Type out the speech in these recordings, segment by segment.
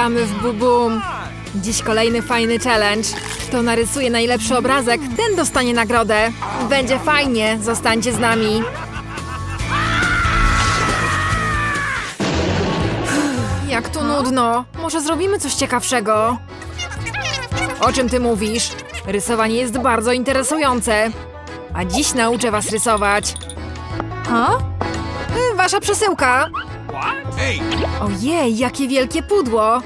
Witamy w Bubum. Dziś kolejny fajny challenge. Kto narysuje najlepszy obrazek, ten dostanie nagrodę. Będzie fajnie, zostańcie z nami. Jak tu nudno. Może zrobimy coś ciekawszego. O czym ty mówisz? Rysowanie jest bardzo interesujące. A dziś nauczę was rysować. Ha? Wasza przesyłka. Ojej, jakie wielkie pudło!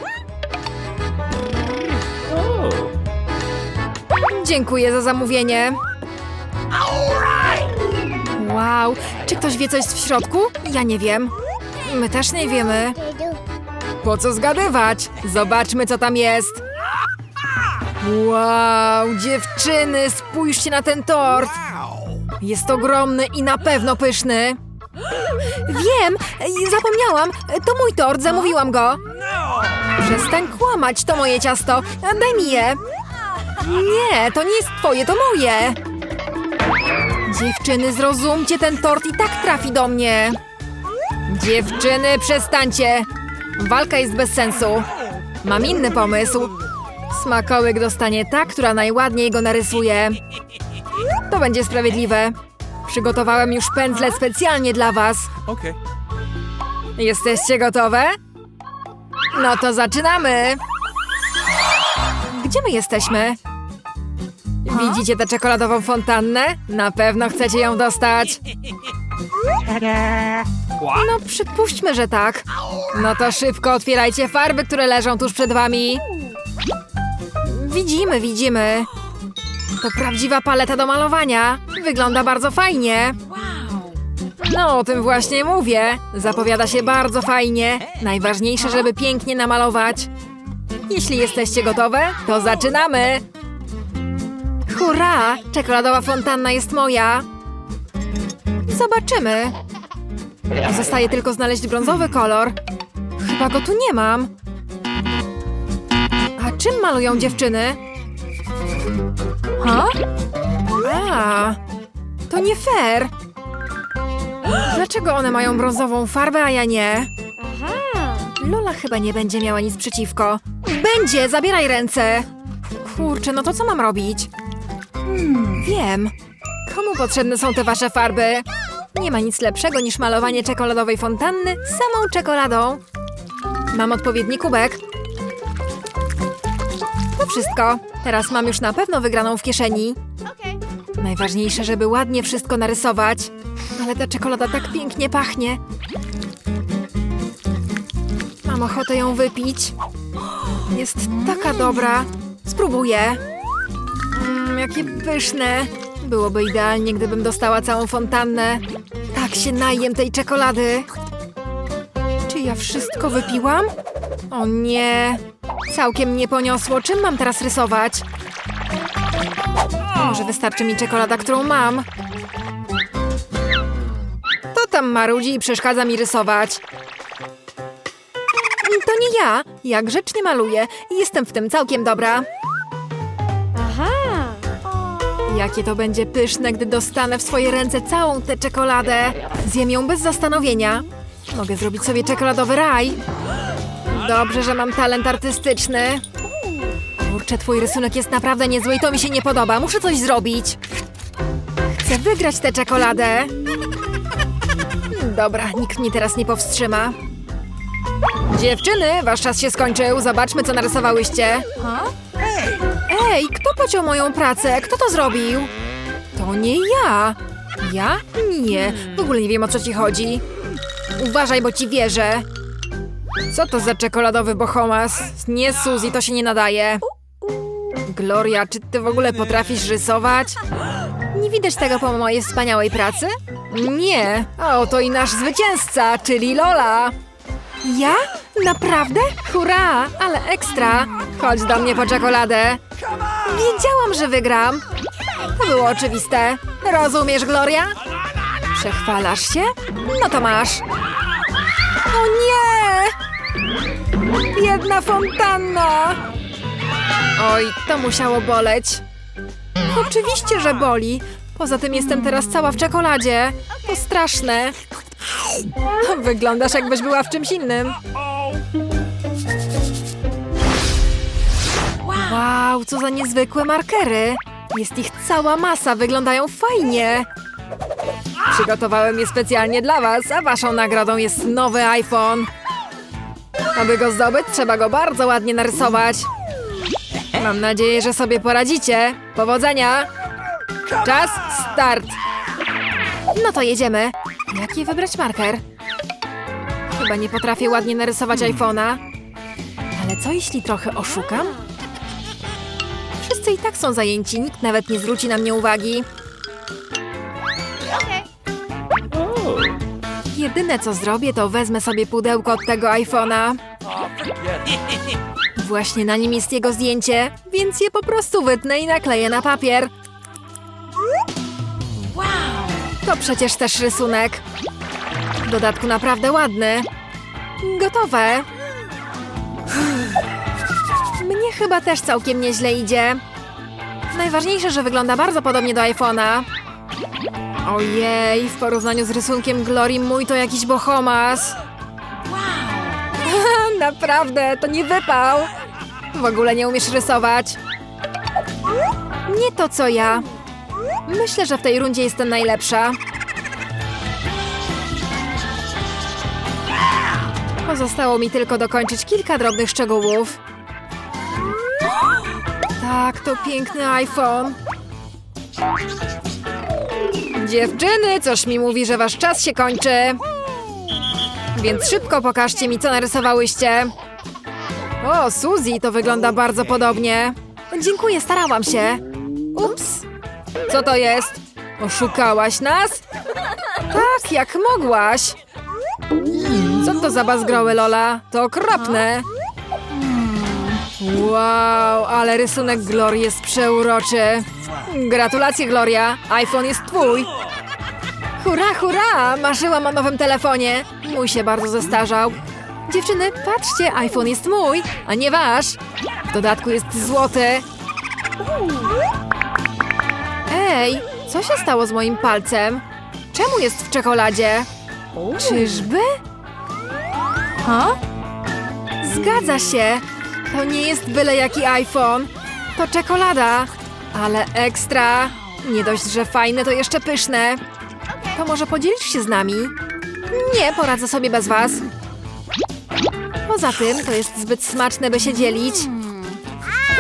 Dziękuję za zamówienie. Wow, czy ktoś wie, co jest w środku? Ja nie wiem. My też nie wiemy. Po co zgadywać? Zobaczmy, co tam jest. Wow, dziewczyny, spójrzcie na ten tort. Jest ogromny i na pewno pyszny. Wiem, i zapomniałam. To mój tort, zamówiłam go. Przestań kłamać, to moje ciasto. Daj mi je. Nie, to nie jest twoje, to moje. Dziewczyny, zrozumcie, ten tort i tak trafi do mnie. Dziewczyny, przestańcie. Walka jest bez sensu. Mam inny pomysł. Smakołyk dostanie ta, która najładniej go narysuje. To będzie sprawiedliwe. Przygotowałem już pędzle specjalnie dla was. Okay. Jesteście gotowe? No to zaczynamy! Gdzie my jesteśmy? Widzicie tę czekoladową fontannę? Na pewno chcecie ją dostać. No przypuśćmy, że tak. No to szybko otwierajcie farby, które leżą tuż przed wami. Widzimy, widzimy. To prawdziwa paleta do malowania. Wygląda bardzo fajnie. No, o tym właśnie mówię. Zapowiada się bardzo fajnie. Najważniejsze, żeby pięknie namalować. Jeśli jesteście gotowe, to zaczynamy! Hurra! Czekoladowa fontanna jest moja! Zobaczymy. Zostaje tylko znaleźć brązowy kolor. Chyba go tu nie mam. A czym malują dziewczyny? Ha? A, to nie fair. Dlaczego one mają brązową farbę, a ja nie? Lola chyba nie będzie miała nic przeciwko. Będzie! Zabieraj ręce! Kurczę, no to co mam robić? Hmm, wiem. Komu potrzebne są te wasze farby? Nie ma nic lepszego niż malowanie czekoladowej fontanny samą czekoladą. Mam odpowiedni kubek. To wszystko. Teraz mam już na pewno wygraną w kieszeni. Najważniejsze, żeby ładnie wszystko narysować. Ale ta czekolada tak pięknie pachnie. Mam ochotę ją wypić. Jest taka dobra. Spróbuję. Mmm, jakie pyszne. Byłoby idealnie, gdybym dostała całą fontannę. Tak się najem tej czekolady. Czy ja wszystko wypiłam? O nie. Całkiem mnie poniosło. Czym mam teraz rysować? Może wystarczy mi czekolada, którą mam. To tam marudzi i przeszkadza mi rysować. To nie ja. Ja grzecznie maluję i jestem w tym całkiem dobra. Jakie to będzie pyszne, gdy dostanę w swoje ręce całą tę czekoladę. Zjem ją bez zastanowienia. Mogę zrobić sobie czekoladowy raj. Dobrze, że mam talent artystyczny. Kurczę, twój rysunek jest naprawdę niezły i to mi się nie podoba. Muszę coś zrobić. Chcę wygrać tę czekoladę. Dobra, nikt mnie teraz nie powstrzyma. Dziewczyny, wasz czas się skończył. Zobaczmy, co narysowałyście. Ej, kto pociął moją pracę? Kto to zrobił? To nie ja. Ja? Nie. W ogóle nie wiem, o co ci chodzi. Uważaj, bo ci wierzę. Co to za czekoladowy bohomas? Nie, Suzy, to się nie nadaje. Gloria, czy ty w ogóle potrafisz rysować? Nie widać tego po mojej wspaniałej pracy? Nie. A oto i nasz zwycięzca, czyli Lola. Ja? Naprawdę? Hurra, ale ekstra. Chodź do mnie po czekoladę. Wiedziałam, że wygram. To było oczywiste. Rozumiesz, Gloria? Przechwalasz się? No to masz. O nie! Biedna fontanna! Oj, to musiało boleć. Oczywiście, że boli. Poza tym jestem teraz cała w czekoladzie. To straszne. Wyglądasz jakbyś była w czymś innym. Wow, co za niezwykłe markery. Jest ich cała masa, wyglądają fajnie. Przygotowałem je specjalnie dla was, a waszą nagrodą jest nowy iPhone. Aby go zdobyć, trzeba go bardzo ładnie narysować. Mam nadzieję, że sobie poradzicie. Powodzenia! Czas, start! No to jedziemy. Jaki wybrać marker? Chyba nie potrafię ładnie narysować iPhone'a. Ale co jeśli trochę oszukam? Wszyscy i tak są zajęci, nikt nawet nie zwróci na mnie uwagi. Jedyne co zrobię, to wezmę sobie pudełko od tego iPhone'a. Właśnie na nim jest jego zdjęcie, więc je po prostu wytnę i nakleję na papier. To przecież też rysunek. W dodatku naprawdę ładny. Gotowe. Mnie chyba też całkiem nieźle idzie. Najważniejsze, że wygląda bardzo podobnie do iPhone'a. Ojej, w porównaniu z rysunkiem Glory mój to jakiś bohomas. Naprawdę, to nie wypał. W ogóle nie umiesz rysować. Nie to co ja. Myślę, że w tej rundzie jestem najlepsza. Pozostało mi tylko dokończyć kilka drobnych szczegółów. Tak, to piękny iPhone. Dziewczyny, coś mi mówi, że wasz czas się kończy. Więc szybko pokażcie mi, co narysowałyście. O, Suzy, to wygląda bardzo podobnie. Dziękuję, starałam się. Ups. Co to jest? Oszukałaś nas? Tak, jak mogłaś. Co to za bazgroły, Lola? To okropne. Wow, ale rysunek Glory jest przeuroczy. Gratulacje, Gloria. iPhone jest twój. Hurra, hurra! Marzyłam o nowym telefonie. Mój się bardzo zestarzał. Dziewczyny, patrzcie, iPhone jest mój, a nie wasz. W dodatku jest złoty. Ej, co się stało z moim palcem? Czemu jest w czekoladzie? Czyżby? Ha? Zgadza się. To nie jest byle jaki iPhone. To czekolada. Ale ekstra. Nie dość, że fajne, to jeszcze pyszne. To może podzielisz się z nami? Nie, poradzę sobie bez was. Poza tym, to jest zbyt smaczne, by się dzielić.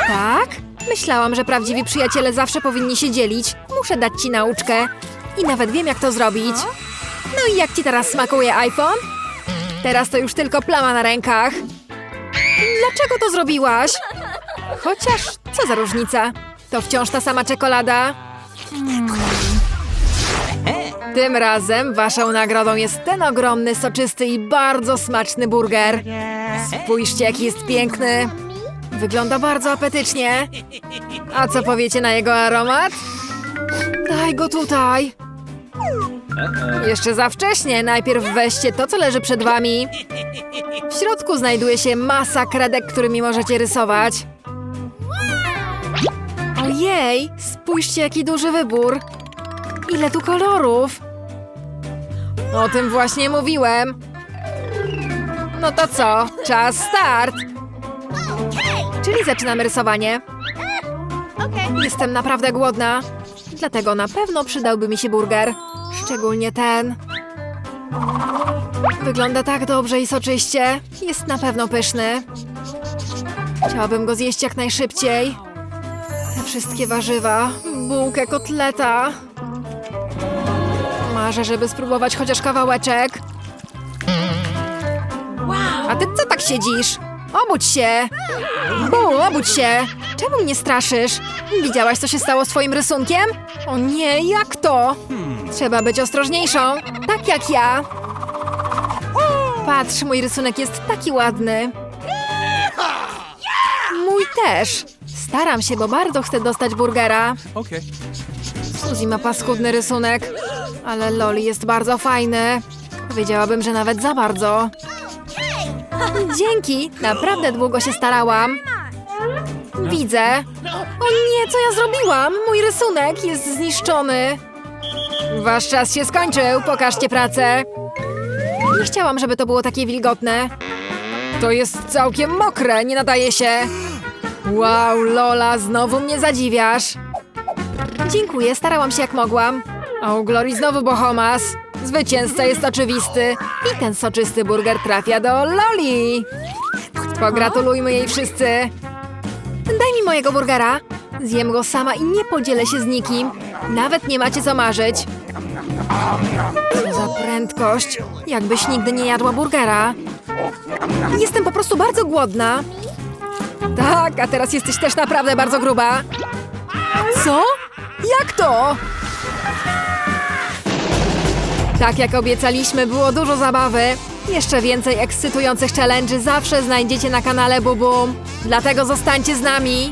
Tak? Myślałam, że prawdziwi przyjaciele zawsze powinni się dzielić. Muszę dać ci nauczkę. I nawet wiem, jak to zrobić. No i jak ci teraz smakuje iPhone? Teraz to już tylko plama na rękach. Dlaczego to zrobiłaś? Chociaż, co za różnica? To wciąż ta sama czekolada. Tym razem waszą nagrodą jest ten ogromny, soczysty i bardzo smaczny burger. Spójrzcie, jaki jest piękny. Wygląda bardzo apetycznie. A co powiecie na jego aromat? Daj go tutaj. Jeszcze za wcześnie. Najpierw weźcie to, co leży przed wami. W środku znajduje się masa kredek, którymi możecie rysować. Ojej, spójrzcie, jaki duży wybór. Ile tu kolorów. O tym właśnie mówiłem. No to co? Czas start. Czyli zaczynamy rysowanie. Jestem naprawdę głodna. Dlatego na pewno przydałby mi się burger. Szczególnie ten. Wygląda tak dobrze i soczyście. Jest na pewno pyszny. Chciałabym go zjeść jak najszybciej. Te wszystkie warzywa, bułkę, kotleta. Marzę, żeby spróbować chociaż kawałeczek. A ty co tak siedzisz? Obudź się! Bu, obudź się! Czemu mnie straszysz? Widziałaś, co się stało z twoim rysunkiem? O nie, jak to? Trzeba być ostrożniejszą, tak jak ja. Patrz, mój rysunek jest taki ładny. Mój też. Staram się, bo bardzo chcę dostać burgera. Okay. Suzy ma paskudny rysunek, ale Loli jest bardzo fajny. Powiedziałabym, że nawet za bardzo. Dzięki, naprawdę długo się starałam. Widzę. O nie, co ja zrobiłam? Mój rysunek jest zniszczony. Wasz czas się skończył, pokażcie pracę. Nie chciałam, żeby to było takie wilgotne. To jest całkiem mokre, nie nadaje się. Wow, Lola, znowu mnie zadziwiasz. Dziękuję, starałam się jak mogłam. O, Glory znowu Bohomas. Zwycięzca jest oczywisty. I ten soczysty burger trafia do Loli. Pogratulujmy jej wszyscy. Daj mi mojego burgera. Zjem go sama i nie podzielę się z nikim. Nawet nie macie co marzyć. Co za prędkość. Jakbyś nigdy nie jadła burgera. Jestem po prostu bardzo głodna. Tak, a teraz jesteś też naprawdę bardzo gruba. Co? Jak to? Tak jak obiecaliśmy, było dużo zabawy. Jeszcze więcej ekscytujących challenge'y zawsze znajdziecie na kanale Bubum. Dlatego zostańcie z nami.